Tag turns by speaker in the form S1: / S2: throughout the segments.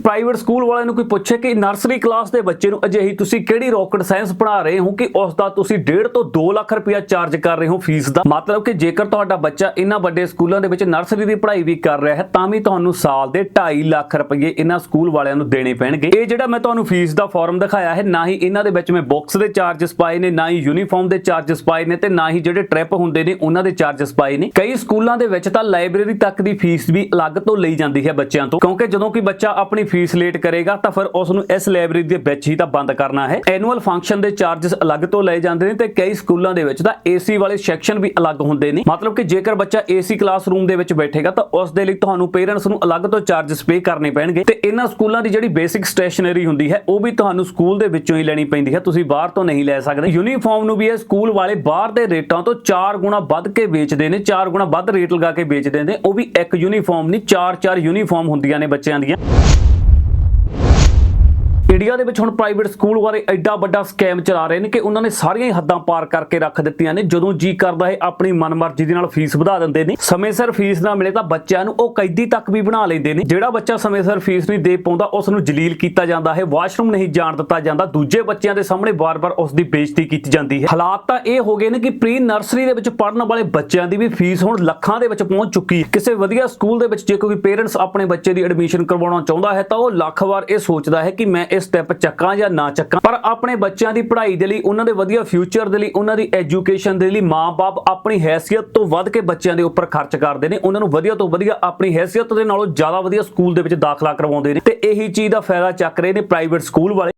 S1: Private school ਵਾਲਿਆਂ ਨੂੰ ਕੋਈ ਪੁੱਛੇ ਕਿ ਨਰਸਰੀ ਕਲਾਸ ਦੇ ਬੱਚੇ ਨੂੰ ਅਜਿਹੀ ਤੁਸੀਂ ਕਿਹੜੀ ਰੌਕਟ ਸਾਇੰਸ ਪੜ੍ਹਾ ਰਹੇ ਹੋ ਕਿ ਉਸ ਦਾ ਤੁਸੀਂ 1.5 ਤੋਂ 2 ਲੱਖ ਰੁਪਇਆ ਚਾਰਜ ਕਰ ਰਹੇ ਹੋ ਫੀਸ ਦਾ? ਮਤਲਬ ਕਿ ਜੇਕਰ ਤੁਹਾਡਾ ਬੱਚਾ ਇਹਨਾਂ ਵੱਡੇ ਸਕੂਲਾਂ ਦੇ ਵਿੱਚ ਨਰਸਰੀ ਦੀ ਪੜ੍ਹਾਈ ਵੀ ਕਰ ਰਿਹਾ ਹੈ, ਤਾਂ ਵੀ ਤੁਹਾਨੂੰ ਸਾਲ ਦੇ 2.5 ਲੱਖ ਰੁਪਏ ਇਹਨਾਂ ਸਕੂਲ ਵਾਲਿਆਂ ਨੂੰ ਦੇਣੇ ਪੈਣਗੇ। ਇਹ ਜਿਹੜਾ ਮੈਂ ਤੁਹਾਨੂੰ ਫੀਸ ਦਾ ਫਾਰਮ ਦਿਖਾਇਆ ਹੈ, ਨਾ ਹੀ ਇਹਨਾਂ ਦੇ ਵਿੱਚ ਮੈਂ ਬਾਕਸ ਦੇ ਚਾਰजेस ਪਾਏ ਨੇ, ਨਾ ਹੀ ਯੂਨੀਫਾਰਮ ਦੇ ਚਾਰजेस ਪਾਏ ਨੇ ਤੇ ਨਾ ਹੀ ਜਿਹੜੇ ਟ੍ਰਿਪ ਹੁੰਦੇ ਨੇ ਉਹਨਾਂ ਦੇ ਚਾਰजेस ਪਾਏ ਨੇ। ਕਈ ਸਕੂਲਾਂ ਦੇ ਵਿੱਚ ਤਾਂ ਲਾਇਬ੍ਰੇਰੀ ਤੱਕ ਦੀ ਫੀਸ ਵੀ ਅਲੱਗ ਤੋਂ ਲਈ ਜਾਂਦੀ ਹੈ ਬੱਚਿਆਂ ਤੋਂ, ਕਿਉਂਕਿ ਜਦੋਂ ਕਿ ਬੱਚਾ ਆਪਣੀ ਫੀਸ ਲੇਟ ਕਰੇਗਾ, ਤਾਂ ਫਿਰ ਉਸ ਨੂੰ ਇਸ ਲਾਇਬ੍ਰੇਰੀ ਦੇ ਵਿੱਚ ਹੀ ਤਾਂ ਬੰਦ ਕਰਨਾ ਹੈ। ਐਨੂਅਲ ਫੰਕਸ਼ਨ ਦੇ ਚਾਰजेस ਅਲੱਗ ਤੋਂ ਲਏ ਜਾਂਦੇ ਨੇ ਤੇ ਕਈ ਸਕੂਲਾਂ ਦੇ ਵਿੱਚ ਤਾਂ ਏਸੀ ਵਾਲੇ ਸੈਕਸ਼ਨ ਵੀ ਅਲੱਗ ਹੁੰਦੇ ਨੇ। ਮਤਲਬ ਕਿ ਜੇਕਰ ਬੱਚਾ ਏਸੀ ਕਲਾਸਰੂਮ ਦੇ ਵਿੱਚ ਬੈਠੇਗਾ, ਤਾਂ ਉਸ ਦੇ ਲਈ ਤੁਹਾਨੂੰ ਪੇਰੈਂਟਸ ਨੂੰ ਅਲੱਗ ਤੋਂ ਚਾਰजेस ਪੇ ਕਰਨੇ ਪੈਣਗੇ। ਤੇ ਇਹਨਾਂ ਸਕੂਲਾਂ ਦੀ ਜਿਹੜੀ ਬੇਸਿਕ ਸਟੇਸ਼ਨਰੀ ਹੁੰਦੀ ਹੈ, ਉਹ ਵੀ ਤੁਹਾਨੂੰ ਸਕੂਲ ਦੇ ਵਿੱਚੋਂ ਹੀ ਲੈਣੀ ਪੈਂਦੀ ਹੈ। ਤੁਸੀਂ ਬਾਹਰ ਤੋਂ ਨਹੀਂ ਲੈ ਸਕਦੇ। ਯੂਨੀਫਾਰਮ ਨੂੰ ਵੀ ਇਹ ਸਕੂਲ ਵਾਲੇ ਬਾਹਰ ਦੇ ਰੇਟਾਂ ਤੋਂ ਚਾਰ ਗੁਣਾ ਵੱਧ ਕੇ ਵੇਚਦੇ ਨੇ, ਚਾਰ ਗੁਣਾ ਵੱਧ ਰੇਟ ਲਗਾ ਕੇ ਵੇਚਦੇ ਨੇ। ਉਹ ਵੀ ਇੱਕ ਯੂਨੀਫਾਰਮ ਨਹੀਂ 4-4 ਯੂਨੀਫਾਰਮ ਹੁੰਦੀਆਂ ਨੇ ਬੱਚਿਆਂ ਦੀਆਂ। ਇੰਡੀਆ ਦੇ ਵਿੱਚ ਹੁਣ ਪ੍ਰਾਈਵੇਟ ਸਕੂਲ ਬਾਰੇ ਐਡਾ ਵੱਡਾ ਸਕੈਮ ਚਲਾ ਰਹੇ ਨੇ ਕਿ ਉਹਨਾਂ ਨੇ ਸਾਰੀਆਂ ਹੀ ਹੱਦਾਂ ਪਾਰ ਕਰਕੇ ਰੱਖ ਦਿੱਤੀਆਂ ਨੇ। ਜਦੋਂ ਜੀ ਕਰਦਾ ਹੈ, ਆਪਣੀ ਮਨਮਰਜ਼ੀ ਦੇ ਨਾਲ ਫੀਸ ਵਧਾ ਦਿੰਦੇ ਨੇ। ਸਮੇਂ ਸਿਰ ਫੀਸ ਨਾ ਮਿਲੇ ਤਾਂ ਬੱਚਿਆਂ ਨੂੰ ਉਹ ਕੈਦੀ ਤੱਕ ਵੀ ਬਣਾ ਲੈਂਦੇ ਨੇ। ਜਿਹੜਾ ਬੱਚਾ ਸਮੇਂ ਸਿਰ ਫੀਸ ਨਹੀਂ ਦੇ ਪਾਉਂਦਾ, ਉਸ ਨੂੰ ਜਲੀਲ ਕੀਤਾ ਜਾਂਦਾ ਹੈ। ਵਾਸ਼ਰੂਮ ਨਹੀਂ ਜਾਣ ਦਿੱਤਾ ਜਾਂਦਾ। ਦੂਜੇ ਬੱਚਿਆਂ ਦੇ ਸਾਹਮਣੇ ਵਾਰ-ਵਾਰ ਉਸ ਦੀ ਬੇਇੱਜ਼ਤੀ ਕੀਤੀ ਜਾਂਦੀ ਹੈ। ਹਾਲਾਤ ਤਾਂ ਇਹ ਹੋ ਗਏ ਨੇ ਕਿ ਪ੍ਰੀ ਨਰਸਰੀ ਦੇ ਵਿੱਚ ਪੜ੍ਹਨ ਵਾਲੇ ਬੱਚਿਆਂ ਦੀ ਵੀ ਫੀਸ ਹੁਣ ਲੱਖਾਂ ਦੇ ਵਿੱਚ ਪਹੁੰਚ ਚੁੱਕੀ ਹੈ। ਕਿਸੇ ਵਧੀਆ ਸਕੂਲ ਦੇ ਵਿੱਚ ਜੇ ਕੋਈ ਪੇਰੈਂਟਸ ਆਪਣੇ ਬੱਚੇ ਦੀ ਐਡਮਿਸ਼ਨ ਕਰਵਾਉਣਾ ਚਾਹੁੰਦਾ ਹੈ, ਤਾਂ ਉਹ ਲੱਖ ਵਾਰ ਇਹ ਸੋਚਦਾ ਹੈ ਕਿ ਮੈਂ ਸਟੈਪ ਚੱਕਾਂ ਜਾਂ ਨਾ ਚੱਕਾਂ। ਪਰ ਆਪਣੇ ਬੱਚਿਆਂ ਦੀ ਪੜ੍ਹਾਈ ਦੇ ਲਈ, ਉਹਨਾਂ ਦੇ ਵਧੀਆ ਫਿਊਚਰ ਦੇ ਲਈ, ਉਹਨਾਂ ਦੀ ਐਜੂਕੇਸ਼ਨ ਦੇ ਲਈ ਮਾਪੇ ਆਪਣੀ ਹੈਸੀਅਤ ਤੋਂ ਵੱਧ ਕੇ ਬੱਚਿਆਂ ਦੇ ਉੱਪਰ ਖਰਚ ਕਰਦੇ ਨੇ। ਉਹਨਾਂ ਨੂੰ ਵਧੀਆ ਤੋਂ ਵਧੀਆ ਆਪਣੀ ਹੈਸੀਅਤ ਦੇ ਨਾਲੋਂ ਜ਼ਿਆਦਾ ਵਧੀਆ ਸਕੂਲ ਦੇ ਵਿੱਚ ਦਾਖਲਾ ਕਰਵਾਉਂਦੇ ਨੇ। ਤੇ ਇਹੀ ਚੀਜ਼ ਦਾ ਫਾਇਦਾ ਚੱਕ ਰਹੇ ਨੇ ਪ੍ਰਾਈਵੇਟ ਸਕੂਲ ਵਾਲੇ।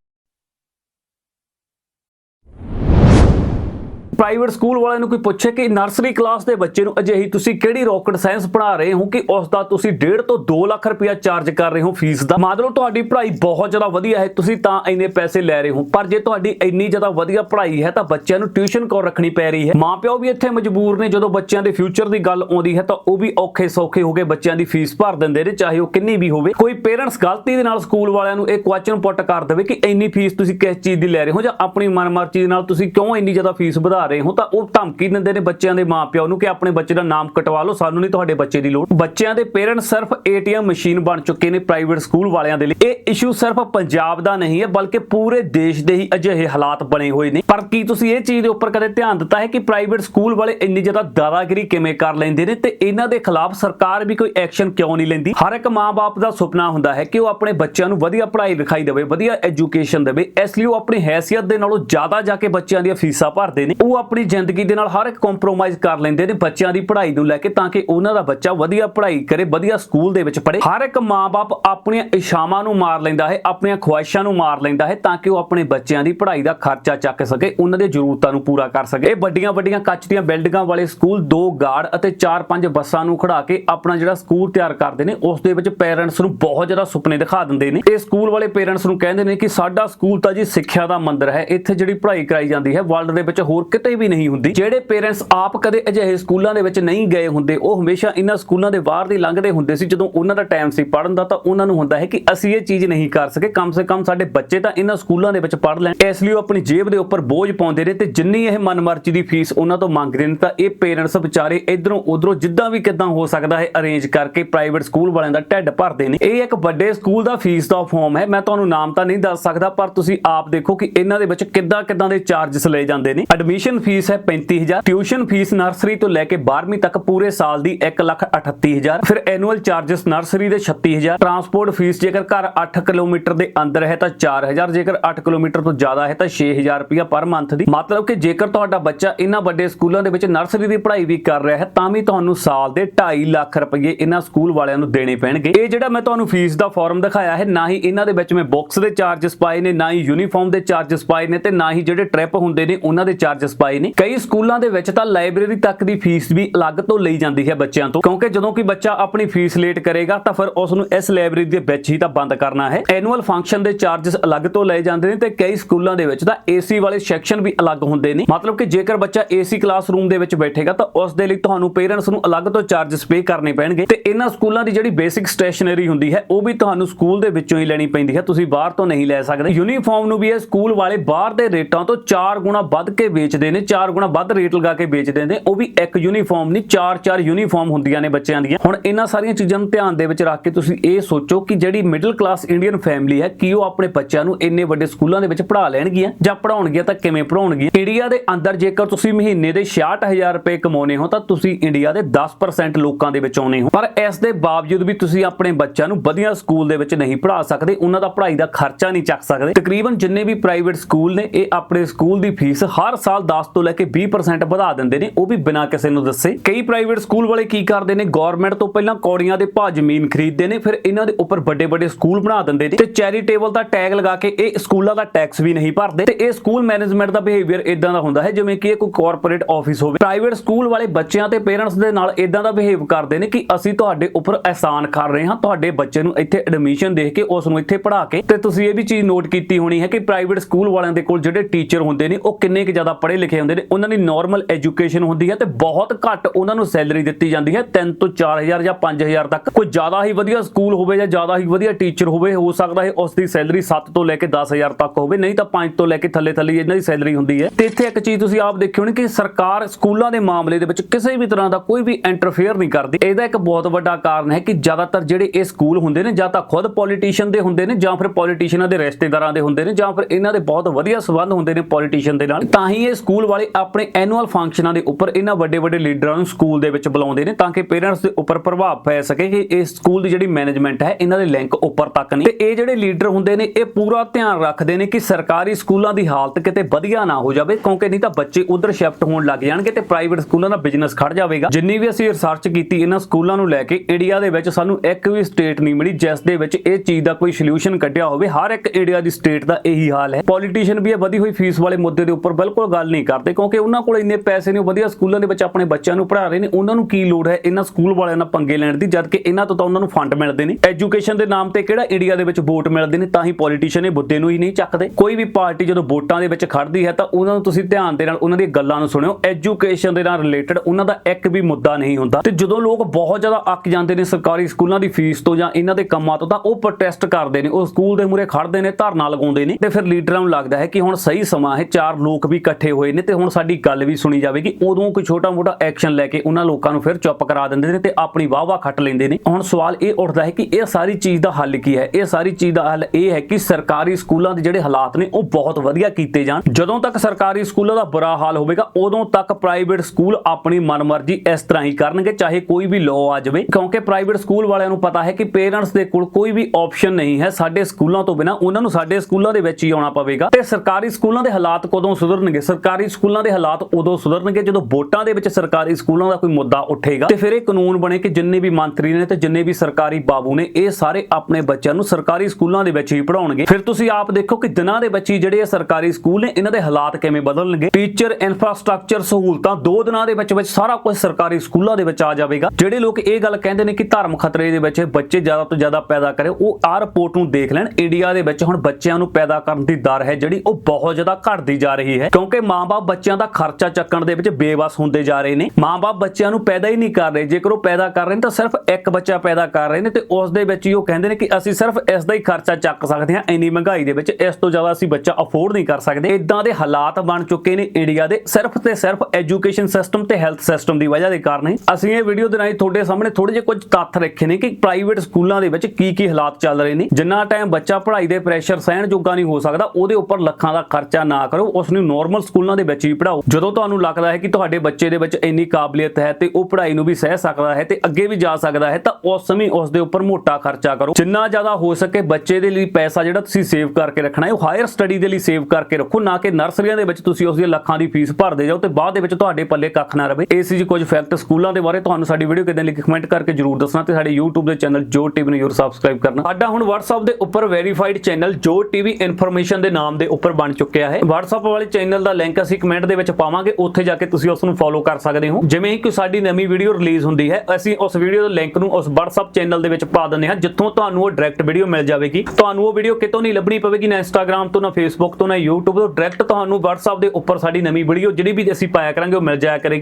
S1: ਪ੍ਰਾਈਵੇਟ ਸਕੂਲ ਵਾਲਿਆਂ ਨੂੰ ਕੋਈ ਪੁੱਛੇ ਕਿ ਨਰਸਰੀ ਕਲਾਸ ਦੇ ਬੱਚੇ ਨੂੰ ਅਜਿਹੀ ਤੁਸੀਂ ਕਿਹੜੀ ਰਾਕਟ ਸਾਇੰਸ ਪੜ੍ਹਾ ਰਹੇ ਹੋ ਕਿ ਉਸ ਦਾ ਤੁਸੀਂ 1.5 ਤੋਂ 2 ਲੱਖ ਰੁਪਇਆ ਚਾਰਜ ਕਰ ਰਹੇ ਹੋ ਫੀਸ ਦਾ? ਮੰਨ ਲਓ ਤੁਹਾਡੀ ਪੜ੍ਹਾਈ ਬਹੁਤ ਜ਼ਿਆਦਾ ਵਧੀਆ ਹੈ, ਤੁਸੀਂ ਤਾਂ ਇੰਨੇ ਪੈਸੇ ਲੈ ਰਹੇ ਹੋ, ਪਰ ਜੇ ਤੁਹਾਡੀ ਇੰਨੀ ਜ਼ਿਆਦਾ ਵਧੀਆ ਪੜ੍ਹਾਈ ਹੈ ਤਾਂ ਬੱਚਿਆਂ ਨੂੰ ਟਿਊਸ਼ਨ ਕੋਲ ਰੱਖਣੀ ਪੈ ਰਹੀ ਹੈ? ਮਾਪਿਓ ਵੀ ਇੱਥੇ ਮਜਬੂਰ ਨੇ, ਜਦੋਂ ਬੱਚਿਆਂ ਦੇ ਫਿਊਚਰ ਦੀ ਗੱਲ ਆਉਂਦੀ ਹੈ ਤਾਂ ਉਹ ਵੀ ਔਖੇ ਸੌਖੇ ਹੋ ਕੇ ਬੱਚਿਆਂ ਦੀ ਫੀਸ ਭਰ ਦਿੰਦੇ ਨੇ, ਚਾਹੇ ਉਹ ਕਿੰਨੀ ਵੀ ਹੋਵੇ। ਕੋਈ ਪੇਰੈਂਟਸ ਗਲਤੀ ਦੇ ਨਾਲ ਸਕੂਲ ਵਾਲਿਆਂ ਨੂੰ ਇਹ ਕੁਐਸਚਨ ਪੁੱਟ ਕਰ ਦੇਵੇ ਕਿ ਇੰਨੀ ਫੀਸ ਤੁਸੀਂ ਕਿਸ ਚੀਜ਼ ਦੀ ਲੈ ਰਹੇ ਹੋ ਜਾਂ ਆਪਣੀ ਮਨਮਰਜ਼ੀ ਦੇ ਨਾਲ ਤੁਸੀਂ ਕਿਉਂ ਇੰਨੀ ਜ਼ਿਆਦਾ ਫੀਸ ਵਧਾ ਰਹੇ ਹੋ ਤਾਂ ਉਹ ਧਮਕੀ ਦਿੰਦੇ ਨੇ ਬੱਚਿਆਂ ਦੇ ਮਾਪਿਆਂ ਨੂੰ ਕਿ ਆਪਣੇ ਬੱਚੇ ਦਾ ਨਾਮ ਕਟਵਾ ਲਓ, ਸਾਨੂੰ ਨਹੀਂ ਤੁਹਾਡੇ ਬੱਚੇ ਦੀ ਲੋੜ। ਬੱਚਿਆਂ ਦੇ ਪੇਰੈਂਟਸ ਸਿਰਫ ਏਟੀਐਮ ਮਸ਼ੀਨ ਬਣ ਚੁੱਕੇ ਨੇ ਪ੍ਰਾਈਵੇਟ ਸਕੂਲ ਵਾਲਿਆਂ ਦੇ ਲਈ। ਇਹ ਇਸ਼ੂ ਸਿਰਫ ਪੰਜਾਬ ਦਾ ਨਹੀਂ ਹੈ, ਬਲਕਿ ਪੂਰੇ ਦੇਸ਼ ਦੇ ਹੀ ਅਜਿਹੇ ਹਾਲਾਤ ਬਣੇ ਹੋਏ ਨੇ। ਪਰ ਕੀ ਤੁਸੀਂ ਇਹ ਚੀਜ਼ ਦੇ ਉੱਪਰ ਕਦੇ ਧਿਆਨ ਦਿੱਤਾ ਹੈ ਕਿ ਪ੍ਰਾਈਵੇਟ ਸਕੂਲ ਵਾਲੇ ਇੰਨੀ ਜ਼ਿਆਦਾ ਦਾਦਾਗਿਰੀ ਕਿਵੇਂ ਕਰ ਲੈਂਦੇ ਨੇ ਤੇ ਇਹਨਾਂ ਦੇ ਖਿਲਾਫ ਸਰਕਾਰ ਵੀ ਕੋਈ ਐਕਸ਼ਨ ਕਿਉਂ ਨਹੀਂ ਲੈਂਦੀ? ਹਰ ਇੱਕ ਮਾਂ-ਬਾਪ ਦਾ ਸੁਪਨਾ ਹੁੰਦਾ ਹੈ ਕਿ ਉਹ ਆਪਣੇ ਬੱਚਿਆਂ ਨੂੰ ਵਧੀਆ ਪੜ੍ਹਾਈ ਲਿਖਾਈ ਦੇਵੇ, ਵਧੀਆ ਐਜੂਕੇਸ਼ਨ ਦੇਵੇ। ਇਸ ਲਈ ਉਹ ਆਪਣੀ ਹੈਸੀਅਤ ਦੇ ਨਾਲੋਂ ਜ਼ਿਆਦਾ ਜਾ ਕੇ ਬੱਚਿਆਂ ਦੀਆਂ ਫੀਸਾਂ ਭਰਦੇ ਨੇ। ਉਹ ਆਪਣੀ ਜ਼ਿੰਦਗੀ ਦੇ ਨਾਲ ਹਰ ਇੱਕ ਕੰਪਰੋਮਾਈਜ਼ ਕਰ ਲੈਂਦੇ ਨੇ ਬੱਚਿਆਂ ਦੀ ਪੜ੍ਹਾਈ ਨੂੰ ਲੈ ਕੇ ਤਾਂ ਕਿ ਉਹਨਾਂ ਦਾ ਬੱਚਾ ਵਧੀਆ ਪੜ੍ਹਾਈ ਕਰੇ, ਵਧੀਆ ਸਕੂਲ ਦੇ ਵਿੱਚ ਪੜ੍ਹੇ। ਹਰ ਇੱਕ ਮਾਂ-ਬਾਪ ਆਪਣੀਆਂ ਇਸ਼ਾਵਾਂ ਨੂੰ ਮਾਰ ਲੈਂਦਾ ਹੈ, ਆਪਣੀਆਂ ਖੁਆਇਸ਼ਾਂ ਨੂੰ ਮਾਰ ਲੈਂਦਾ ਹੈ ਤਾਂ ਕਿ ਉਹ ਆਪਣੇ ਬੱਚਿਆਂ ਦੀ ਪੜ੍ਹਾਈ ਦਾ ਖਰਚਾ ਚੱਕ ਸਕੇ, ਉਹਨਾਂ ਦੀਆਂ ਜ਼ਰੂਰਤਾਂ ਨੂੰ ਪੂਰਾ ਕਰ ਸਕੇ। ਇਹ ਵੱਡੀਆਂ ਵੱਡੀਆਂ ਕੱਚ ਦੀਆਂ ਬਿਲਡਿੰਗਾਂ ਵਾਲੇ ਸਕੂਲ ਦੋ ਗਾਰਡ ਅਤੇ ਚਾਰ ਪੰਜ ਬੱਸਾਂ ਨੂੰ ਖੜਾ ਕੇ ਆਪਣਾ ਜਿਹੜਾ ਸਕੂਲ ਤਿਆਰ ਕਰਦੇ ਨੇ, ਉਸ ਦੇ ਵਿੱਚ ਪੇਰੈਂਟਸ ਨੂੰ ਬਹੁਤ ਜ਼ਿਆਦਾ ਸੁਪਨੇ ਦਿਖਾ ਦਿੰਦੇ ਨੇ। ਇਹ ਸਕੂਲ ਵਾਲੇ ਪੇਰੈਂਟਸ ਨੂੰ ਕਹਿੰਦੇ ਨੇ ਕਿ ਸਾਡਾ ਸਕੂਲ ਤਾਂ ਜੀ ਸਿੱਖਿਆ ਦਾ ਮੰਦਿਰ ਹੈ, ਇੱਥੇ ਜਿਹੜੀ ਪੜ੍ਹਾਈ ਕਰਾਈ ਜਾਂਦੀ ਹੈ ਵਰਲਡ ਦੇ ਵਿੱਚ ਹੋਰ ਕਿਤੇ ਵੀ ਨਹੀਂ ਹੁੰਦੀ। ਜਿਹੜੇ ਪੇਰੈਂਟਸ ਆਪ ਕਦੇ ਅਜਿਹੇ ਸਕੂਲਾਂ ਦੇ ਵਿੱਚ ਨਹੀਂ ਗਏ ਹੁੰਦੇ, ਉਹ ਹਮੇਸ਼ਾ ਇਹਨਾਂ ਸਕੂਲਾਂ ਦੇ ਬਾਹਰ ਦੀ ਲੰਘਦੇ ਹੁੰਦੇ ਸੀ। ਜਦੋਂ ਉਹਨਾਂ ਦਾ ਟਾਈਮ ਸੀ ਪੜ੍ਹਨ ਦਾ, ਤਾਂ ਉਹਨਾਂ ਨੂੰ ਹੁੰਦਾ ਹੈ ਕਿ ਅਸੀਂ ਇਹ ਚੀਜ਼ ਨਹੀਂ ਕਰ ਸਕੇ। ਕਮ ਸੇ ਕਮ ਸਾਡੇ ਬੱਚੇ ਤਾਂ ਇਹਨਾਂ ਸਕੂਲਾਂ ਦੇ ਵਿੱਚ ਪੜ੍ਹ ਲੈਣ। ਇਸ ਲਈ ਉਹ ਆਪਣੀ ਜੇਬ ਦੇ ਉੱਪਰ ਬੋਝ ਪਾਉਂਦੇ ਨੇ ਤੇ ਜਿੰਨੀ ਇਹ ਮਨਮਰਜ਼ੀ ਦੀ ਫੀਸ ਉਹਨਾਂ ਤੋਂ ਮੰਗਦੇ ਨੇ, ਤਾਂ ਇਹ ਪੇਰੈਂਟਸ ਵਿਚਾਰੇ ਇਧਰੋਂ ਉਧਰੋਂ ਜਿੱਦਾਂ ਵੀ ਕਿਦਾਂ ਹੋ ਸਕਦਾ ਹੈ ਅਰੇਂਜ ਕਰਕੇ ਪ੍ਰਾਈਵੇਟ ਸਕੂਲ ਵਾਲਿਆਂ ਦਾ ਢਿੱਡ ਭਰਦੇ ਨੇ। ਇਹ ਇੱਕ ਵੱਡੇ ਸਕੂਲ ਦਾ ਫੀਸ ਦਾ ਫਾਰਮ ਹੈ। ਮੈਂ ਤੁਹਾਨੂੰ ਨਾਮ ਤਾਂ ਨਹੀਂ ਦੱਸ ਸਕਦਾ, ਪਰ ਤੁਸੀਂ ਆਪ ਦੇਖੋ ਕਿ ਇਹਨਾਂ ਦੇ ਵਿੱਚ ਕਿੱਦਾਂ ਕਿੱਦਾਂ ਦੇ ਚਾਰजेस ਲਏ ਜਾਂਦੇ ਨੇ। ਐਡਮਿਸ਼ਨ ਫੀਸ ਹੈ 35000 ਟਿਊਸ਼ਨ ਫੀਸ ਨਰਸਰੀ ਤੋਂ ਲੈ ਕੇ 12ਵੀਂ ਤੱਕ ਪੂਰੇ ਸਾਲ ਦੀ 138000 ਫਿਰ ਐਨੂਅਲ ਚਾਰजेस ਨਰਸਰੀ ਦੇ 36000 ਟਰਾਂਸਪੋਰਟ ਫੀਸ ਜੇਕਰ ਘਰ 8 ਕਿਲੋਮੀਟਰ ਦੇ ਅੰਦਰ ਹੈ ਤਾਂ 4000 ਜੇਕਰ 8 ਕਿਲੋਮੀਟਰ ਤੋਂ ਜ਼ਿਆਦਾ ਹੈ ਤਾਂ 6000 ਰੁਪਇਆ ਪਰ ਮੰਥ ਦੀ। ਮਤਲਬ ਕਿ ਜੇਕਰ ਤੁਹਾਡਾ ਬੱਚਾ ਇਹਨਾਂ ਵੱਡੇ ਸਕੂਲਾਂ ਦੇ ਵਿੱਚ ਨਰਸਰੀ ਦੀ ਪੜ੍ਹਾਈ ਵੀ ਕਰ ਰਿਹਾ ਹੈ, ਤਾਂ ਵੀ ਤੁਹਾਨੂੰ ਸਾਲ ਦੇ 2.5 ਲੱਖ ਰੁਪਏ ਇਹਨਾਂ ਸਕੂਲ ਵਾਲਿਆਂ ਨੂੰ ਦੇਣੇ ਪੈਣਗੇ। ਇਹ ਜਿਹੜਾ ਮੈਂ ਤੁਹਾਨੂੰ ਫੀਸ ਦਾ ਫਾਰਮ ਦਿਖਾਇਆ ਹੈ, ਨਾ ਹੀ ਇਹਨਾਂ ਦੇ ਵਿੱਚ ਮੈਂ ਬਾਕਸ ਦੇ ਚਾਰजेस ਪਾਏ ਨੇ, ਨਾ ਹੀ ਯੂਨੀਫਾਰਮ ਦੇ ਚਾਰजेस ਪਾਏ ਨੇ ਤੇ ਨਾ ਹੀ ਜਿਹੜੇ ਟ੍ਰਿਪ ਹੁੰਦੇ ਨੇ, ਉਹਨਾਂ ਦੇ ਚਾਰजेस ਪਾਏ ਕਰਵਾਏ ਨੇ। ਕਈ ਸਕੂਲਾਂ ਦੇ ਵਿੱਚ ਤਾਂ ਲਾਇਬ੍ਰੇਰੀ ਤੱਕ ਦੀ ਫੀਸ ਵੀ ਅਲੱਗ ਤੋਂ ਲਈ ਜਾਂਦੀ ਹੈ ਬੱਚਿਆਂ ਤੋਂ। ਕਿਉਂਕਿ ਜਦੋਂ ਕਿ ਬੱਚਾ ਆਪਣੀ ਫੀਸ ਲੇਟ ਕਰੇਗਾ ਤਾਂ ਫਿਰ ਉਸ ਨੂੰ ਇਸ ਲਾਇਬ੍ਰੇਰੀ ਦੇ ਵਿੱਚ ਹੀ ਤਾਂ ਬੰਦ ਕਰਨਾ ਹੈ। ਐਨੂਅਲ ਫੰਕਸ਼ਨ ਦੇ ਚਾਰजेस ਅਲੱਗ ਤੋਂ ਲਏ ਜਾਂਦੇ ਨੇ ਤੇ ਕਈ ਸਕੂਲਾਂ ਦੇ ਵਿੱਚ ਤਾਂ ਏਸੀ ਵਾਲੇ ਸੈਕਸ਼ਨ ਵੀ ਅਲੱਗ ਹੁੰਦੇ ਨੇ। ਮਤਲਬ ਕਿ ਜੇਕਰ ਬੱਚਾ ਏਸੀ ਕਲਾਸਰੂਮ ਦੇ ਵਿੱਚ ਬੈਠੇਗਾ ਤਾਂ ਉਸ ਦੇ ਲਈ ਤੁਹਾਨੂੰ ਪੇਰੈਂਟਸ ਨੂੰ ਅਲੱਗ ਤੋਂ ਚਾਰजेस ਪੇ ਕਰਨੇ ਪੈਣਗੇ ਤੇ ਇਹਨਾਂ ਸਕੂਲਾਂ ਦੀ ਜਿਹੜੀ ਬੇਸਿਕ ਸਟੇਸ਼ਨਰੀ ਹੁੰਦੀ ਹੈ, ਉਹ ਵੀ ਤੁਹਾਨੂੰ ਸਕੂਲ ਦੇ ਵਿੱਚੋਂ ਹੀ ਲੈਣੀ ਪੈਂਦੀ ਹੈ। ਤੁਸੀਂ ਬਾਹਰ ਤੋਂ ਨਹੀਂ ਲੈ ਸਕਦੇ। ਯੂਨੀਫਾਰਮ ਨੂੰ ਵੀ ਇਹ ਸਕੂਲ ਵਾਲੇ ਬਾਹਰ ਦੇ ਰੇਟਾਂ ਤੋਂ 4 ਗੁਣਾ ਵੱਧ ਕੇ ਵੇਚਦੇ ਨੇ ਚਾਰ ਗੁਣਾ ਵੱਧ ਰੇਟ ਲਗਾ ਕੇ ਵੇਚਦੇ ਨੇ, ਉਹ ਵੀ ਇੱਕ ਯੂਨੀਫਾਰਮ ਨਹੀਂ, ਚਾਰ ਚਾਰ ਯੂਨੀਫਾਰਮ ਹੁੰਦੀਆਂ ਨੇ ਬੱਚਿਆਂ ਦੀਆਂ। ਹੁਣ ਇਹਨਾਂ ਸਾਰੀਆਂ ਚੀਜ਼ਾਂ ਨੂੰ ਧਿਆਨ ਦੇ ਵਿੱਚ ਰੱਖ ਕੇ ਤੁਸੀਂ ਇਹ ਸੋਚੋ ਕਿ ਜਿਹੜੀ ਮਿਡਲ ਕਲਾਸ ਇੰਡੀਅਨ ਫੈਮਿਲੀ ਹੈ, ਕੀ ਉਹ ਆਪਣੇ ਬੱਚਿਆਂ ਨੂੰ ਇੰਨੇ ਵੱਡੇ ਸਕੂਲਾਂ ਦੇ ਵਿੱਚ ਪੜ੍ਹਾ ਲੈਣਗੀਆਂ ਜਾਂ ਪੜਾਉਣਗੀਆਂ ਤਾਂ ਕਿਵੇਂ ਪੜਾਉਣਗੀਆਂ ਇੰਡੀਆ ਦੇ ਅੰਦਰ ਜੇਕਰ ਤੁਸੀਂ ਮਹੀਨੇ ਦੇ 66000 ਰੁਪਏ ਕਮਾਉਨੇ ਹੋ ਤਾਂ ਤੁਸੀਂ ਇੰਡੀਆ ਦੇ 10% ਲੋਕਾਂ ਦੇ ਵਿੱਚ ਆਉਨੇ ਹੋ। ਪਰ ਇਸ ਦੇ ਬਾਵਜੂਦ ਵੀ ਤੁਸੀਂ ਆਪਣੇ ਬੱਚਿਆਂ ਨੂੰ ਵਧੀਆ ਸਕੂਲ ਦੇ ਵਿੱਚ ਨਹੀਂ ਪੜ੍ਹਾ ਸਕਦੇ, ਉਹਨਾਂ ਦਾ ਪੜ੍ਹਾਈ ਦਾ ਖਰਚਾ ਨਹੀਂ ਚੱਕ ਸਕਦੇ। ਤਕਰੀਬਨ ਜਿੰਨੇ ਵੀ ਪ੍ਰਾਈਵੇਟ ਸਕੂਲ ਨੇ, ਇਹ ਆਪਣੇ ਸਕੂਲ ਦੀ ਫੀਸ ਹਰ ਸਾਲ 10 ਤੋਂ ਲੈ ਕੇ 20% ਵਧਾ ਦਿੰਦੇ ਨੇ, ਉਹ ਵੀ ਬਿਨਾਂ ਕਿਸੇ ਨੂੰ ਦੱਸੇ। ਕਈ ਪ੍ਰਾਈਵੇਟ ਸਕੂਲ ਵਾਲੇ ਕੀ ਕਰਦੇ ਨੇ? ਗਵਰਨਮੈਂਟ ਤੋਂ ਪਹਿਲਾਂ ਕੌੜੀਆਂ ਦੇ ਭਾਅ ਜ਼ਮੀਨ ਖਰੀਦਦੇ ਨੇ, ਫਿਰ ਇਹਨਾਂ ਦੇ ਉੱਪਰ ਵੱਡੇ ਵੱਡੇ ਸਕੂਲ ਬਣਾ ਦਿੰਦੇ ਨੇ ਤੇ ਚੈਰੀਟੇਬਲ ਦਾ ਟੈਗ ਲਗਾ ਕੇ ਇਹ ਸਕੂਲਾਂ ਦਾ ਟੈਕਸ ਵੀ ਨਹੀਂ ਭਰਦੇ ਤੇ ਇਹ ਸਕੂਲ ਮੈਨੇਜਮੈਂਟ ਦਾ ਬਿਹੇਵੀਅਰ ਇਦਾਂ ਦਾ ਹੁੰਦਾ ਹੈ, ਜਿਵੇਂ ਕਿ ਇਹ ਕੋਈ ਕਾਰਪੋਰੇਟ ਆਫਿਸ ਹੋਵੇ। ਪ੍ਰਾਈਵੇਟ ਸਕੂਲ ਵਾਲੇ ਬੱਚਿਆਂ ਤੇ ਪੇਰੈਂਟਸ ਦੇ ਨਾਲ ਇਦਾਂ ਦਾ ਬਿਹੇਵ ਕਰਦੇ ਨੇ ਕਿ ਅਸੀਂ ਤੁਹਾਡੇ ਉੱਪਰ ਅਹਿਸਾਨ ਕਰ ਰਹੇ ਹਾਂ, ਤੁਹਾਡੇ ਬੱਚੇ ਨੂੰ ਇੱਥੇ ਐਡਮਿਸ਼ਨ ਦੇ ਕੇ, ਉਸ ਨੂੰ ਇੱਥੇ ਪੜ੍ਹਾ ਕੇ ਤੇ ਤੁਸੀਂ ਇਹ ਵੀ ਚੀਜ਼ ਨੋਟ ਕੀਤੀ ਹੋਣੀ ਹੈ ਕਿ ਪ੍ਰਾਈਵੇਟ ਸਕੂਲ ਵਾਲਿਆਂ ਦੇ ਕੋਲ ਜਿਹੜੇ ਟੀਚਰ ਹੁੰਦੇ ਨੇ, ਉਹ ਕਿੰਨੇ ਕੁ ਜ਼ਿਆਦਾ ਪੜ੍ਹੇ ਲਿਖੇ ਹੁੰਦੇ ਨੇ, ਉਹਨਾਂ ਦੀ ਨਾਰਮਲ ਐਜੂਕੇਸ਼ਨ ਹੁੰਦੀ ਹੈ ਤੇ ਬਹੁਤ ਘੱਟ ਉਹਨਾਂ ਨੂੰ ਸੈਲਰੀ ਦਿੱਤੀ ਜਾਂਦੀ ਹੈ 3 ਤੋਂ 4000 ਜਾਂ 5000 ਤੱਕ। ਕੋਈ ਜ਼ਿਆਦਾ ਹੀ ਵਧੀਆ ਸਕੂਲ ਹੋਵੇ ਜਾਂ ਜ਼ਿਆਦਾ ਹੀ ਵਧੀਆ ਟੀਚਰ ਹੋਵੇ, ਹੋ ਸਕਦਾ ਹੈ ਉਸ ਦੀ ਸੈਲਰੀ 7 ਤੋਂ ਲੈ ਕੇ 10000 ਤੱਕ ਹੋਵੇ, ਨਹੀਂ ਤਾਂ 5 ਤੋਂ ਲੈ ਕੇ ਥੱਲੇ ਥੱਲੇ ਇਹਨਾਂ ਦੀ ਸੈਲਰੀ ਹੁੰਦੀ ਹੈ। ਤੇ ਇੱਥੇ ਇੱਕ ਚੀਜ਼ ਤੁਸੀਂ ਆਪ ਦੇਖਿਓ ਨੇ ਕਿ ਸਰਕਾਰ ਸਕੂਲਾਂ ਦੇ ਮਾਮਲੇ ਦੇ ਵਿੱਚ ਕਿਸੇ ਵੀ ਤਰ੍ਹਾਂ ਦਾ ਕੋਈ ਵੀ ਇੰਟਰਫੇਅਰ ਨਹੀਂ ਕਰਦੀ। ਇਹਦਾ ਇੱਕ ਬਹੁਤ ਵੱਡਾ ਕਾਰਨ ਹੈ ਕਿ ਜ਼ਿਆਦਾਤਰ ਜਿਹੜੇ ਇਹ ਸਕੂਲ ਹੁੰਦੇ ਨੇ, ਜਾਂ ਤਾਂ ਖੁਦ ਪੋਲੀਟੀਸ਼ੀਅਨ ਦੇ ਹੁੰਦੇ ਨੇ, ਜਾਂ ਫਿਰ ਪੋਲੀਟੀਸ਼ੀਅਨਾਂ ਦੇ ਰਿਸ਼ਤੇਦਾਰਾਂ ਦੇ ਹੁੰਦੇ ਨੇ, ਜਾਂ ਫਿਰ ਇਹਨਾਂ ਦੇ ਬਹੁਤ ਵਧੀਆ ਸਬੰਧ ਹੁੰਦੇ ਨੇ ਪੋਲੀਟੀਸ਼ੀਅਨ ਦੇ ਨਾਲ, ਤਾਂ ਹੀ ਇਹ ਸਕੂਲ ਸਕੂਲ ਵਾਲੇ ਆਪਣੇ ਐਨੂਅਲ ਫੰਕਸ਼ਨਾਂ ਦੇ ਉੱਪਰ ਇਹਨਾਂ ਵੱਡੇ ਵੱਡੇ ਲੀਡਰਾਂ ਨੂੰ ਸਕੂਲ ਦੇ ਵਿੱਚ ਬੁਲਾਉਂਦੇ ਨੇ ਤਾਂ ਕਿ ਪੇਰੈਂਟਸ ਦੇ ਉੱਪਰ ਪ੍ਰਭਾਵ ਪੈ ਸਕੇ ਕਿ ਇਸ ਸਕੂਲ ਦੀ ਜਿਹੜੀ ਮੈਨੇਜਮੈਂਟ ਹੈ, ਇਹਨਾਂ ਦੇ ਲਿੰਕ ਉੱਪਰ ਤੱਕ ਨਹੀਂ। ਤੇ ਇਹ ਜਿਹੜੇ ਲੀਡਰ ਹੁੰਦੇ ਨੇ, ਇਹ ਪੂਰਾ ਧਿਆਨ ਰੱਖਦੇ ਨੇ ਕਿ ਸਰਕਾਰੀ ਸਕੂਲਾਂ ਦੀ ਹਾਲਤ ਕਿਤੇ ਵਧੀਆ ਨਾ ਹੋ ਜਾਵੇ, ਕਿਉਂਕਿ ਨਹੀਂ ਤਾਂ ਬੱਚੇ ਉਧਰ ਸ਼ਿਫਟ ਹੋਣ ਲੱਗ ਜਾਣਗੇ ਤੇ ਪ੍ਰਾਈਵੇਟ ਸਕੂਲਾਂ ਦਾ ਬਿਜ਼ਨਸ ਖੜ ਜਾਵੇਗਾ। ਜਿੰਨੀ ਵੀ ਅਸੀਂ ਰਿਸਰਚ ਕੀਤੀ, ਇਹਨਾਂ ਸਕੂਲਾਂ ਨੂੰ ਲੈ ਕੇ ਇੰਡੀਆ ਦੇ ਵਿੱਚ ਸਾਨੂੰ ਇੱਕ ਵੀ ਸਟੇਟ ਨਹੀਂ ਮਿਲੀ, ਜਿਸ ਦੇ ਵਿੱਚ ਇਹ ਚੀਜ਼ ਦਾ ਕੋਈ ਸੋਲੂਸ਼ਨ ਕੱਢਿਆ ਹੋਵੇ। ਹਰ ਇੱਕ ਇੰਡੀਆ ਦੀ ਸਟੇਟ ਦਾ ਇਹੀ ਹਾਲ ਹੈ। ਪੋਲੀਟੀਸ਼ੀਅਨ ਵੀ ਇਹ ਵਧੀ ਹੋਈ ਫੀਸ ਵਾਲੇ ਮੁੱਦੇ ਦੇ ਉੱਪਰ ਬਿਲਕੁਲ ਗੱਲ ਨਹੀਂ ਕਰਦੇ ਕਿਉਂਕਿ ਉਹਨਾਂ ਕੋਲ ਇੰਨੇ ਪੈਸੇ ਨੇ, ਉਹ ਵਧੀਆ ਸਕੂਲਾਂ ਦੇ ਵਿੱਚ ਆਪਣੇ ਬੱਚਿਆਂ ਨੂੰ ਪੜ੍ਹਾ ਰਹੇ ਨੇ, ਉਹਨਾਂ ਨੂੰ ਕੀ ਲੋੜ ਹੈ ਇਹਨਾਂ ਸਕੂਲ ਵਾਲਿਆਂ ਨਾਲ ਪੰਗੇ ਲੈਣ ਦੀ? ਜਦ ਕਿ ਇਹਨਾਂ ਤੋਂ ਤਾਂ ਉਹਨਾਂ ਨੂੰ ਫੰਡ ਮਿਲਦੇ ਨੇ। ਐਜੂਕੇਸ਼ਨ ਦੇ ਨਾਮ ਤੇ ਕਿਹੜਾ ਇੰਡੀਆ ਦੇ ਵਿੱਚ ਵੋਟ ਮਿਲਦੇ ਨੇ? ਤਾਂ ਹੀ ਪੋਲੀਟੀਸ਼ੀਅਨ ਇਹ ਮੁੱਦੇ ਨੂੰ ਹੀ ਨਹੀਂ ਚੱਕਦੇ। ਕੋਈ ਵੀ ਪਾਰਟੀ ਜਦੋਂ ਵੋਟਾਂ ਦੇ ਵਿੱਚ ਖੜਦੀ ਹੈ ਤਾਂ ਉਹਨਾਂ ਨੂੰ ਤੁਸੀਂ ਧਿਆਨ ਦੇ ਨਾਲ ਉਹਨਾਂ ਦੀਆਂ ਗੱਲਾਂ ਨੂੰ ਸੁਣਿਓ। ਐਜੂਕੇਸ਼ਨ ਦੇ ਨਾਲ ਰਿਲੇਟਡ ਉਹਨਾਂ ਦਾ ਇੱਕ ਵੀ ਮੁੱਦਾ ਨਹੀਂ ਹੁੰਦਾ। ਤੇ ਜਦੋਂ ਲੋਕ ਬਹੁਤ ਜ਼ਿਆਦਾ ਅੱਕ ਜਾਂਦੇ ਨੇ ਸਰਕਾਰੀ ਸਕੂਲਾਂ ਦੀ ਫੀਸ ਤੋਂ ਜਾਂ ਇਹਨਾਂ ਦੇ ਕੰਮਾਂ ਤੋਂ, ਤਾਂ ਉਹ ਪ੍ਰੋਟੈਸਟ ਕਰਦੇ ਨੇ। ਉਹ ਸਕੂਲ ਦੇ ਮੂਹਰੇ ਖੜਦੇ ਨੇ, ਧਰਨਾ ਲਗਾਉਂਦੇ ਨੇ। ਤੇ ਫਿਰ ਲੀਡਰਾਂ ਨੂੰ ਲੱਗਦਾ ਹੈ ਕਿ ਹੁਣ ਸਹੀ ਸਮਾਂ ਹੈ, ਚਾਰ ਲੋਕ ਵੀ ਇਕੱਠੇ ਹੋਏ ਨੇ। ਤੇ ਹੁਣ ਸਾਡੀ ਗੱਲ ਵੀ ਸੁਣੀ ਜਾਵੇਗੀ। ਉਦੋਂ ਕੋਈ ਛੋਟਾ-ਮੋਟਾ ਐਕਸ਼ਨ ਲੈ ਕੇ ਉਹਨਾਂ ਲੋਕਾਂ ਨੂੰ ਫਿਰ ਚੁੱਪ ਕਰਾ ਦਿੰਦੇ ਨੇ ਤੇ ਆਪਣੀ ਵਾਹ-ਵਾਹ ਖੱਟ ਲੈਂਦੇ ਨੇ। ਹੁਣ ਸਵਾਲ ਇਹ ਉੱਠਦਾ ਹੈ ਕਿ ਇਹ ਸਾਰੀ ਚੀਜ਼ ਦਾ ਹੱਲ ਕੀ ਹੈ? ਇਹ ਸਾਰੀ ਚੀਜ਼ ਦਾ ਹੱਲ ਇਹ ਹੈ ਕਿ ਸਰਕਾਰੀ ਸਕੂਲਾਂ ਦੇ ਜਿਹੜੇ ਹਾਲਾਤ ਨੇ ਉਹ ਬਹੁਤ ਵਧੀਆ ਕੀਤੇ ਜਾਣ। ਜਦੋਂ ਤੱਕ ਸਰਕਾਰੀ ਸਕੂਲਾਂ ਦਾ ਬੁਰਾ ਹਾਲ ਹੋਵੇਗਾ, ਉਦੋਂ ਤੱਕ ਪ੍ਰਾਈਵੇਟ ਸਕੂਲ ਆਪਣੀ ਮਨਮਰਜ਼ੀ ਇਸ ਤਰ੍ਹਾਂ ਹੀ ਕਰਨਗੇ, ਚਾਹੇ ਕੋਈ ਵੀ ਲਾਅ ਆ ਜਾਵੇ। ਕਿਉਂਕਿ ਪ੍ਰਾਈਵੇਟ ਸਕੂਲ ਵਾਲਿਆਂ ਨੂੰ ਪਤਾ ਹੈ ਕਿ ਪੇਰੈਂਟਸ ਦੇ ਕੋਲ ਕੋਈ ਵੀ ਆਪਸ਼ਨ ਨਹੀਂ ਹੈ। ਸਾਡੇ ਸਕੂਲਾਂ ਤੋਂ ਬਿਨਾ ਉਹਨਾਂ ਨੂੰ ਸਾਡੇ ਸਕੂਲਾਂ ਦੇ ਵਿੱਚ ਹੀ ਆਉਣਾ ਪਵੇਗਾ। ਤੇ ਸਰਕਾਰੀ ਸਕੂਲਾਂ ਦੇ ਹਾਲਾਤ ਕਦੋਂ ਸੁਧਰਨਗੇ? ਸਰਕਾਰੀ ਸਕੂਲਾਂ ਦੇ ਹਾਲਾਤ ਉਦੋਂ ਸੁਧਰਨਗੇ ਜਦੋਂ ਵੋਟਾਂ ਦੇ ਵਿੱਚ ਸਰਕਾਰੀ ਸਕੂਲਾਂ ਦਾ ਕੋਈ ਮੁੱਦਾ ਉੱਠੇਗਾ। ਤੇ ਫਿਰ ਇਹ ਕਾਨੂੰਨ ਬਣੇ ਕਿ ਜਿੰਨੇ ਵੀ ਮੰਤਰੀ ਨੇ ਤੇ ਜਿੰਨੇ ਵੀ ਸਰਕਾਰੀ ਬਾਬੂ ਨੇ, ਇਹ ਸਾਰੇ ਆਪਣੇ ਬੱਚਿਆਂ ਨੂੰ ਸਰਕਾਰੀ ਸਕੂਲਾਂ ਦੇ ਵਿੱਚ ਹੀ ਪੜਾਉਣਗੇ ਫਿਰ ਤੁਸੀਂ ਆਪ ਦੇਖੋ ਕਿ ਦਿਨਾਂ ਦੇ ਬੱਚੇ ਜਿਹੜੇ ਸਰਕਾਰੀ ਸਕੂਲ ਨੇ, ਇਹਨਾਂ ਦੇ ਹਾਲਾਤ ਕਿਵੇਂ ਬਦਲਣਗੇ? ਟੀਚਰ ਇਨਫਰਾਸਟ੍ਰਕਚਰ ਸਹੂਲਤਾਂ ਦੋ ਦਿਨਾਂ ਦੇ ਵਿੱਚ ਵਿੱਚ ਸਾਰਾ ਕੁਝ ਸਰਕਾਰੀ ਸਕੂਲਾਂ ਦੇ ਵਿੱਚ ਆ ਜਾਵੇਗਾ। ਜਿਹੜੇ ਲੋਕ ਇਹ ਗੱਲ ਕਹਿੰਦੇ ਨੇ ਕਿ ਧਰਮ ਖਤਰੇ ਦੇ ਵਿੱਚ ਬੱਚੇ ਜ਼ਿਆਦਾ ਤੋਂ ਜ਼ਿਆਦਾ ਪੈਦਾ ਕਰੇ, ਉਹ ਆ ਰਿਪੋਰਟ ਨੂੰ ਦੇਖ ਲੈਣ। ਇੰਡੀਆ ਦੇ ਵਿੱਚ ਹੁਣ ਬੱਚਿਆਂ ਨੂੰ ਪੈਦਾ ਕਰਨ ਦੀ ਦਰ ਹੈ, ਜਿਹੜੀ ਉਹ ਬਹੁਤ ਜ਼ਿਆਦਾ ਘਟਦੀ ਜਾ ਰਹੀ ਹੈ। ਕਿਉਂਕਿ ਮਾਪੇ ਬੱਚਿਆਂ ਦਾ ਖਰਚਾ ਚੱਕਣ ਦੇ ਵਿੱਚ ਬੇਵਸ ਹੁੰਦੇ ਜਾ ਰਹੇ ਨੇ। ਮਾਂ ਬਾਪ ਬੱਚਿਆਂ ਨੂੰ ਪੈਦਾ ਹੀ ਨਹੀਂ ਕਰ ਰਹੇ। ਜੇਕਰ ਉਹ ਪੈਦਾ ਕਰ ਰਹੇ ਨੇ, ਤਾਂ ਸਿਰਫ ਇੱਕ ਬੱਚਾ ਪੈਦਾ ਕਰ ਰਹੇ ਨੇ ਤੇ ਉਸ ਦੇ ਵਿੱਚ ਹੀ ਉਹ ਕਹਿੰਦੇ ਨੇ ਕਿ ਅਸੀਂ ਸਿਰਫ ਇਸ ਦਾ ਹੀ ਖਰਚਾ ਚੱਕ ਸਕਦੇ ਹਾਂ। ਇੰਨੀ ਮਹਿੰਗਾਈ ਦੇ ਵਿੱਚ ਇਸ ਤੋਂ ਜ਼ਿਆਦਾ ਅਸੀਂ ਬੱਚਾ ਅਫੋਰਡ ਨਹੀਂ ਕਰ ਸਕਦੇ। ਇਦਾਂ ਦੇ ਹਾਲਾਤ ਬਣ ਚੁੱਕੇ ਨੇ ਇੰਡੀਆ ਦੇ ਸਿਰਫ ਤੇ ਸਿਰਫ ਐਜੂਕੇਸ਼ਨ ਸਿਸਟਮ ਤੇ ਹੈਲਥ ਸਿਸਟਮ ਦੀ ਵਜ੍ਹਾ ਦੇ ਕਾਰਨ ਅਸੀਂ ਇਹ ਵੀਡੀਓ ਦੇ ਰਾਹੀਂ ਤੁਹਾਡੇ ਸਾਹਮਣੇ ਥੋੜੇ ਜਿਹੇ ਕੁਝ ਤੱਥ ਰੱਖੇ ਨੇ ਕਿ ਪ੍ਰਾਈਵੇਟ ਸਕੂਲਾਂ ਦੇ ਵਿੱਚ ਕੀ ਕੀ ਹਾਲਾਤ ਚੱਲ ਰਹੇ ਨੇ। ਜਿੰਨਾ ਟਾਈਮ ਬੱਚਾ ਪੜ੍ਹਾਈ ਦੇ ਪ੍ਰੈਸ਼ਰ ਸਹਿਣ ਜੋਗਾ ਨਹੀਂ ਹੋ ਸਕਦਾ, ਉਹਦੇ ਉੱਪਰ ਲੱਖਾਂ ਦਾ ਖਰਚਾ ਨਾ ਕਰੋ। ਉਸ ਨੂੰ ਨਾਰਮਲ ਸਕੂਲਾਂ ਦੇ ਵਿੱਚ ਹੀ ਪੜ੍ਹਾਓ। ਜਦੋਂ ਤੁਹਾਨੂੰ ਲੱਗਦਾ ਹੈ ਕਿ ਤੁਹਾਡੇ ਬੱਚੇ ਦੇ ਵਿੱਚ ਇੰਨੀ ਕਾਬਲੀਅਤ ਹੈ ਤੇ ਉਹ ਪੜ੍ਹਾਈ ਨੂੰ ਵੀ ਸਹਿ ਸਕਦਾ ਹੈ ਤੇ ਅੱਗੇ ਵੀ ਜਾ ਸਕਦਾ ਹੈ, ਤਾਂ ਉਸ ਸਮੇਂ ਉਸ ਦੇ ਉੱਪਰ ਮੋਟਾ ਖਰਚਾ ਕਰੋ। ਜਿੰਨਾ ਜ਼ਿਆਦਾ ਹੋ ਸਕੇ ਬੱਚੇ ਦੇ ਲਈ ਪੈਸਾ ਜਿਹੜਾ ਤੁਸੀਂ ਸੇਵ ਕਰਕੇ ਰੱਖਣਾ ਹੈ, ਉਹ ਹਾਇਰ ਸਟੱਡੀ ਦੇ ਲਈ ਸੇਵ ਕਰਕੇ ਰੱਖੋ, ਨਾ ਕਿ ਨਰਸਰੀਆਂ ਦੇ ਵਿੱਚ ਤੁਸੀਂ ਉਸ ਦੀਆਂ ਲੱਖਾਂ ਦੀ ਫੀਸ ਭਰਦੇ ਜਾਓ ਤੇ ਬਾਅਦ ਦੇ ਵਿੱਚ ਤੁਹਾਡੇ ਪੱਲੇ ਕੱਖ ਨਾ ਰਵੇ। ਇਹ ਸੀ ਜੀ ਕੁਝ ਫੈਕਟ ਸਕੂਲਾਂ ਦੇ ਬਾਰੇ। ਤੁਹਾਨੂੰ ਸਾਡੀ ਵੀਡੀਓ ਕਿਦਾਂ ਲੱਗੀ ਕਮੈਂਟ ਕਰਕੇ ਜਰੂਰ ਦੱਸਣਾ ਤੇ ਸਾਡੇ YouTube ਦੇ ਚੈਨਲ ਜੋ ਟੀਵੀ ਨੂੰ ਜਰੂਰ ਸਬਸਕ੍ਰਾਈਬ ਕਰਨਾ। ਸਾਡਾ ਹੁਣ WhatsApp ਦੇ ਉੱਪਰ ਵੈਰੀਫਾਈਡ ਚੈਨਲ ਜੋ ਟੀਵੀ ਇਨਫੋਰਮੇਸ਼ਨ ਦੇ ਨਾਮ ਦੇ ਉੱਪਰ ਬਣ ਚੁੱਕਿਆ ਹੈ। WhatsApp ਵਾਲੇ ਚੈਨਲ ਦਾ ਲਿੰਕ ਅਸੀਂ ਕਮੈਂਟ ਦੇ ਵਿੱਚ ਪਾਵਾਂਗੇ, ਉੱਥੇ ਜਾ ਕੇ ਤੁਸੀਂ ਉਸ ਨੂੰ ਫੋਲੋ ਕਰ ਸਕਦੇ ਹੋ। ਜਿਵੇਂ ਹੀ ਕੋਈ ਸਾਡੀ ਨਵੀਂ ਵੀਡੀਓ ਰਿਲੀਜ਼ ਹੁੰਦੀ ਹੈ, ਅਸੀਂ ਉਸ ਵੀਡੀਓ ਦੇ ਲਿੰਕ ਨੂੰ ਉਸ WhatsApp ਚੈਨਲ ਦੇ ਵਿੱਚ ਪਾ ਦਿੰਦੇ ਹਾਂ, ਜਿੱਥੋਂ ਤੁਹਾਨੂੰ ਉਹ ਡਾਇਰੈਕਟ ਵੀਡੀਓ ਮਿਲ ਜਾਵੇਗੀ। ਤੁਹਾਨੂੰ ਉਹ ਵੀਡੀਓ ਕਿਤੋਂ ਨਹੀਂ ਲੱਭਣੀ ਪਵੇਗੀ, ਨਾ Instagram ਤੋਂ, ਨਾ Facebook ਤੋਂ, ਨਾ YouTube ਤੋਂ। ਡਾਇਰੈਕਟ ਤੁਹਾਨੂੰ WhatsApp ਦੇ ਉੱਪਰ ਸਾਡੀ ਨਵੀਂ ਵੀਡੀਓ ਜਿਹੜੀ ਵੀ ਅਸੀਂ ਪਾਇਆ ਕਰਾਂਗੇ, ਉਹ ਮਿਲ ਜਾਇਆ ਕਰੇਗੀ।